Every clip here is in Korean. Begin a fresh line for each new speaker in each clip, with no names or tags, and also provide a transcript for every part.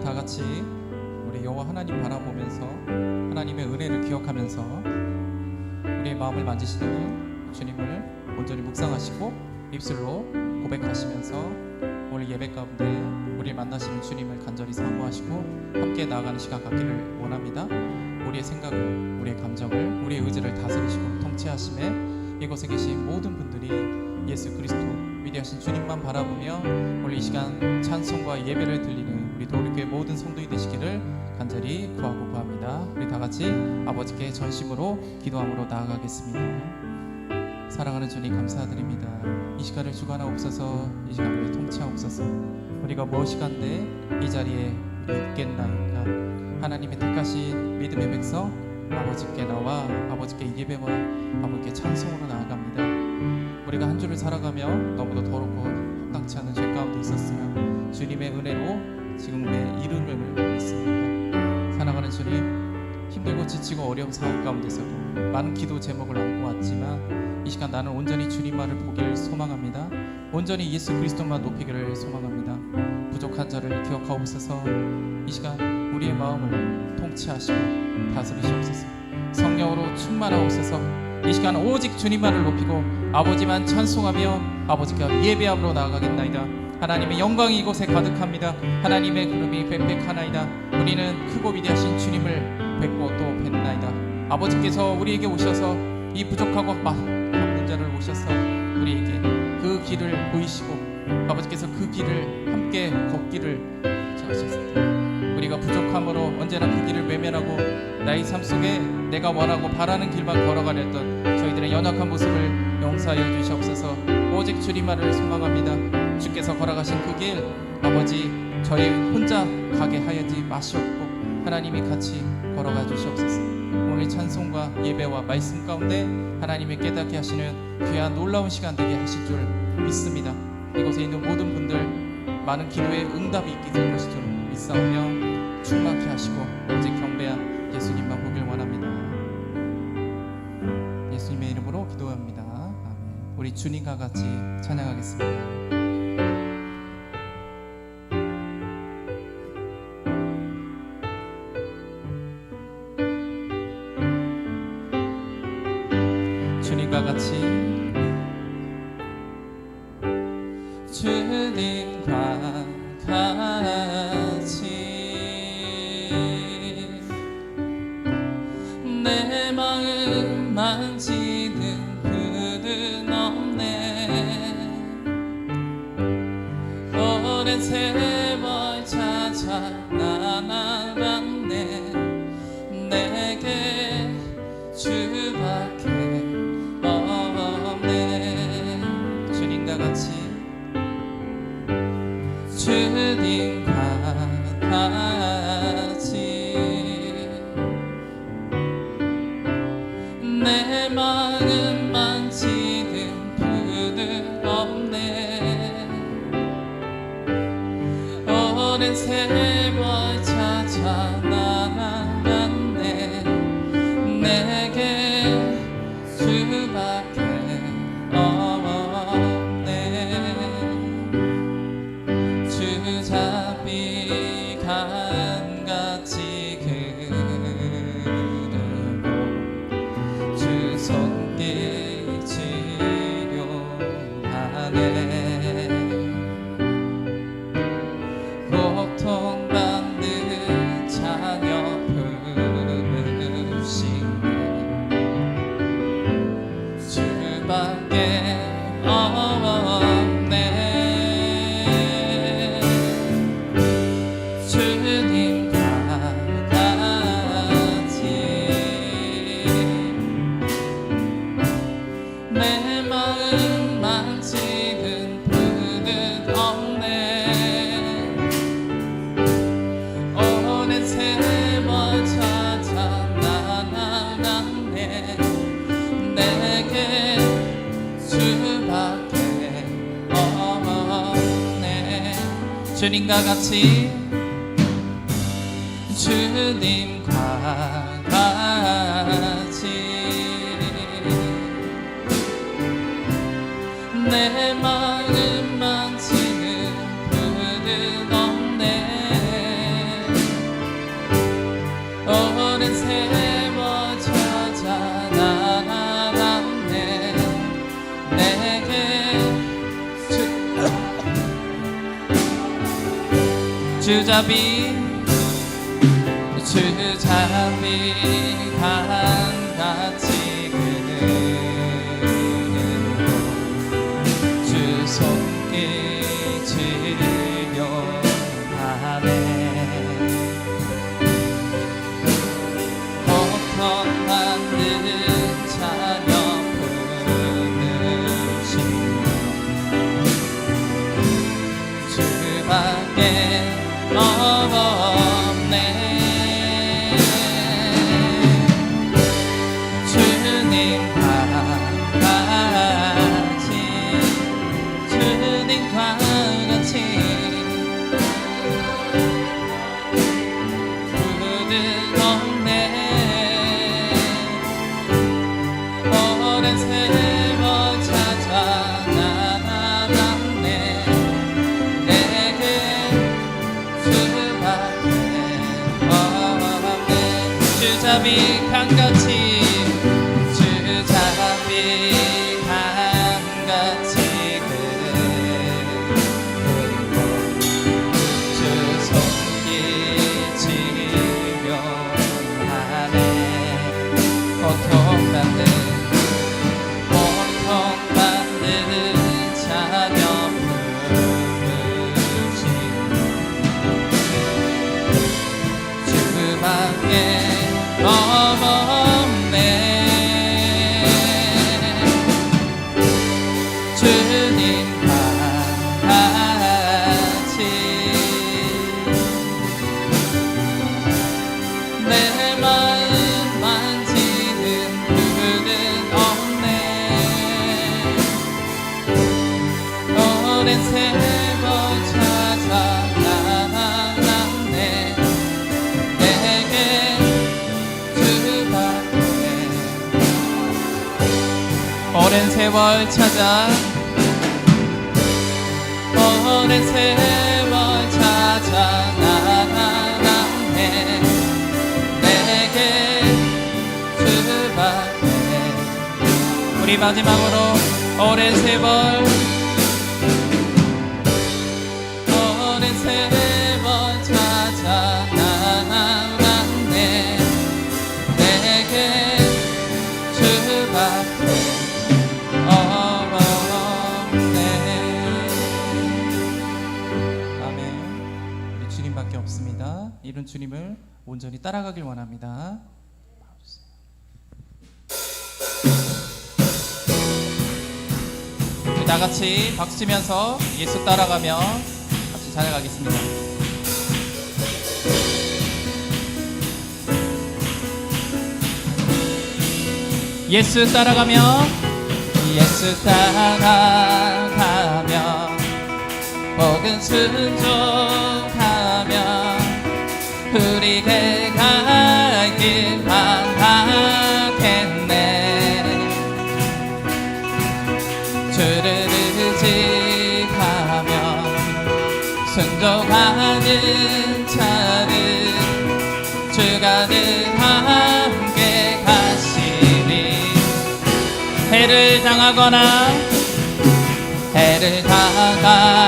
같이 우리 여호와 하나님 바라보면서 하나님의 은혜를 기억하면서 우리의 마음을 만지시는 주님을 온전히 묵상하시고 입술로 고백하시면서 오늘 예배 가운데 우리 만나시는 주님을 간절히 사모하시고 함께 나아가는 시간 갖기를 원합니다. 우리의 생각을, 우리의 감정을, 우리의 의지를 다스리시고 통치하심에 이곳에 계신 모든 분들이 예수 그리스도 위대하신 주님만 바라보며 오늘 이 시간 찬송과 예배를 드리는 우리 도리교회 모든 성도이 되시기를 간절히 구하고 구합니다. 우리 다 같이 아버지께 전심으로 기도함으로 나아가겠습니다. 사랑하는 주님 감사드립니다. 이 시간을 주관하옵소서, 이 시간을 통치하옵소서. 우리가 무엇이간데 이 자리에 있겠나이까. 하나님의 택하신 믿음의 백성 아버지께 나와 아버지께 예배와 아버지께 찬송으로 나아갑니다. 우리가 한 주를 살아가며 너무도 더럽고 합당치 않은 죄 가운데 있었으며 주님의 은혜로 지금의 이름을 믿습니다. 사랑하는 주님 힘들고 지치고 어려운 상황 가운데서도 많은 기도 제목을 안고 왔지만 이 시간 나는 온전히 주님만을 보기를 소망합니다. 온전히 예수 그리스도만 높이기를 소망합니다. 부족한 자를 기억하옵소서. 이 시간 우리의 마음을 통치하시고 다스리시옵소서. 성령으로 충만하옵소서. 이 시간 오직 주님만을 높이고 아버지만 찬송하며 아버지께 예배함으로 나아가겠나이다. 하나님의 영광이 이곳에 가득합니다. 하나님의 구름이 빽빽하나이다. 우리는 크고 위대하신 주님을 뵙고 또 뵙나이다. 아버지께서 우리에게 오셔서 이 부족하고 막 없는 자를 오셔서 우리에게 그 길을 보이시고 아버지께서 그 길을 함께 걷기를 하셨습니다. 우리가 부족함으로 언제나 그 길을 외면하고 나의 삶 속에 내가 원하고 바라는 길만 걸어가려던 저희들의 연약한 모습을 용서하여 주시옵소서. 오직 주님만을 소망합니다. 주께서 걸어가신 그 길 아버지 저희 혼자 가게 하여지 마시옵고 하나님이 같이 걸어가 주시옵소서. 오늘 찬송과 예배와 말씀 가운데 하나님의 깨닫게 하시는 귀한 놀라운 시간 되게 하실 줄 믿습니다. 이곳에 있는 모든 분들 많은 기도의 응답이 있게 될 것을 줄 믿사오며 충만케 하시고 오직 경배한 예수님만 보길 원합니다. 예수님의 이름으로 기도합니다. 우리 주님과 같이 찬양하겠습니다. 주님 과 내 주님과 같이 주님과 같이 내마 주자비 주자비가 걸 찾아 오랜 세월 찾아 나나나네. 내게 주밖에 우리 마지막으로 오랜 세월 이런 주님을 온전히 따라가길 원합니다. 다 같이 박수 치면서 예수 따라가며 같이 잘해가겠습니다. 예수 따라가며 예수 따라가며 복은 순종 해를 당하거나 해를 당하거나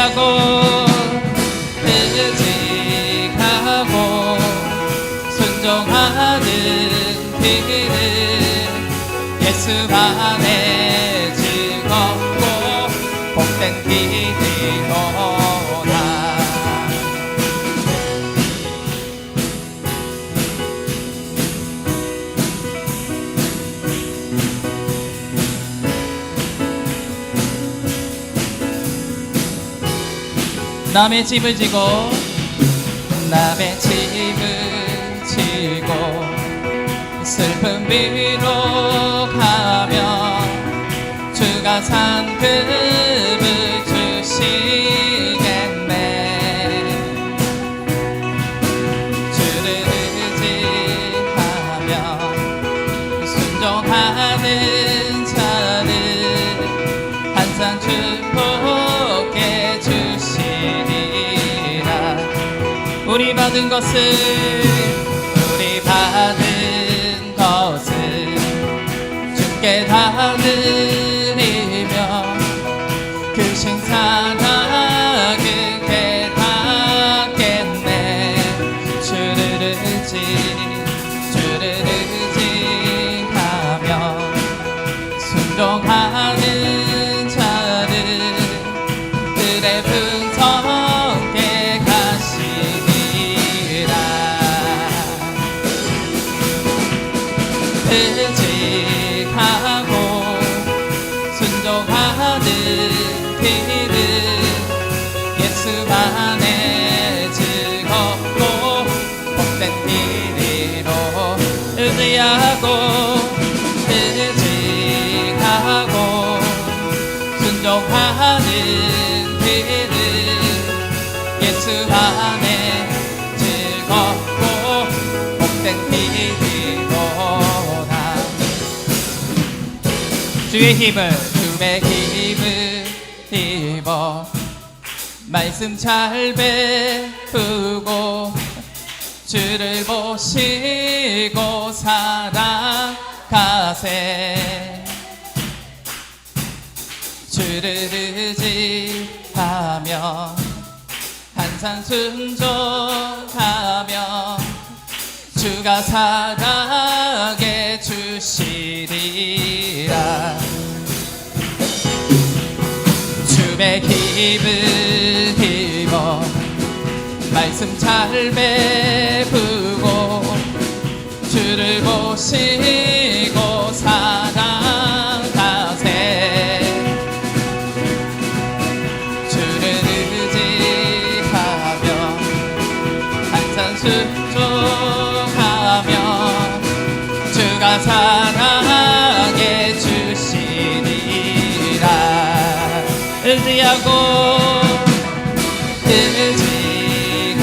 예배하고 의지하고 순종하는 그를 예수 안에 남의 집을 지고 남의 집을 지고 슬픈 비로 가면 주가 상급을 주시 받은 것을 우리 받은 것을 주께 다 드리며 그 신사가 그게 닿겠네. 주를 의지 주를 의지하며 순종하 예수 안에 즐겁고 복된 길이로다 주의 힘을 주의 힘을 입어. 말씀 잘 배우고 주를 보시고 살아가세. 주를 의지하며 항상 순종하며 주가 살아게 주시리라. 주의 힘을 입어 말씀 잘 배우고 주를 보시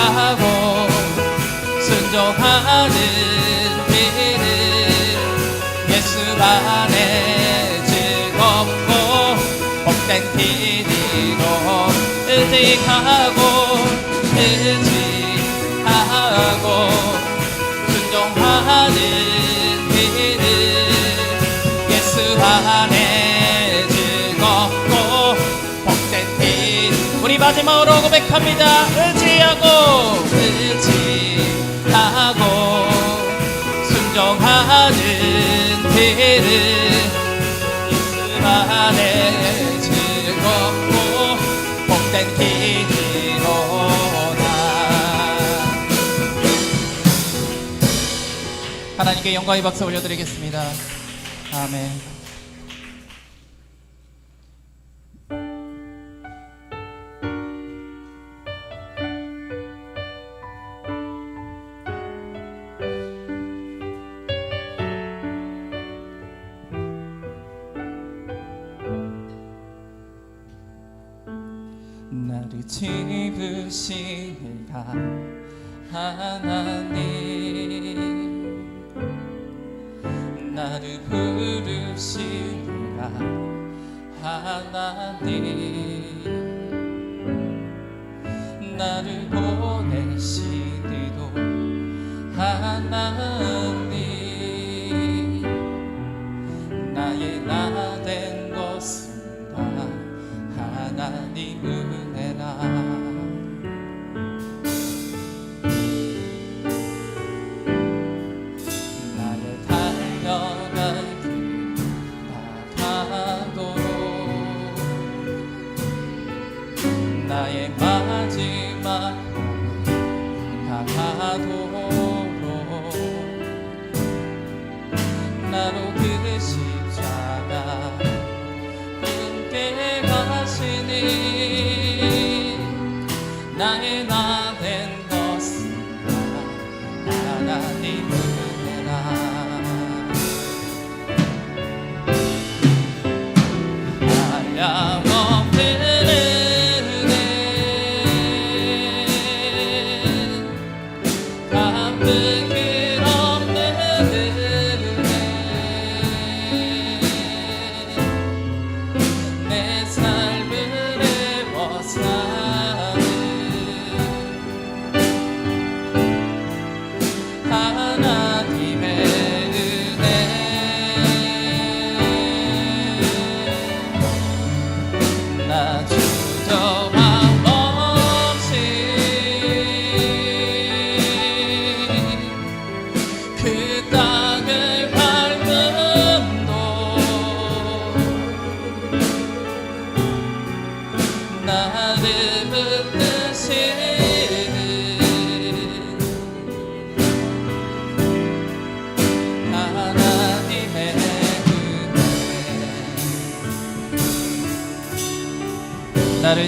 하고 순종하는 길은 예수 안에 즐겁고 복된 길이로 의지하고 의지하고 순종하는 길은 예수 안에 즐겁고 복된 길. 우리 마지막으로 고백합니다. 의지 하고 의지하고 순종하는 길은 예수 안에 즐겁고 복된 길이로다. 하나님께 영광의 박수 올려드리겠습니다. 아멘 지으시니라. 하나님 나를 부르시니라. 하나님 나를 다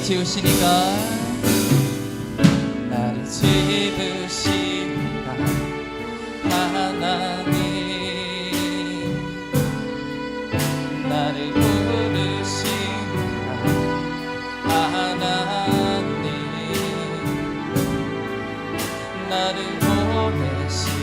나를 지으시니가 나를 지으시니가? 하나님 나를 부르시니가? 하나님 나를 보내시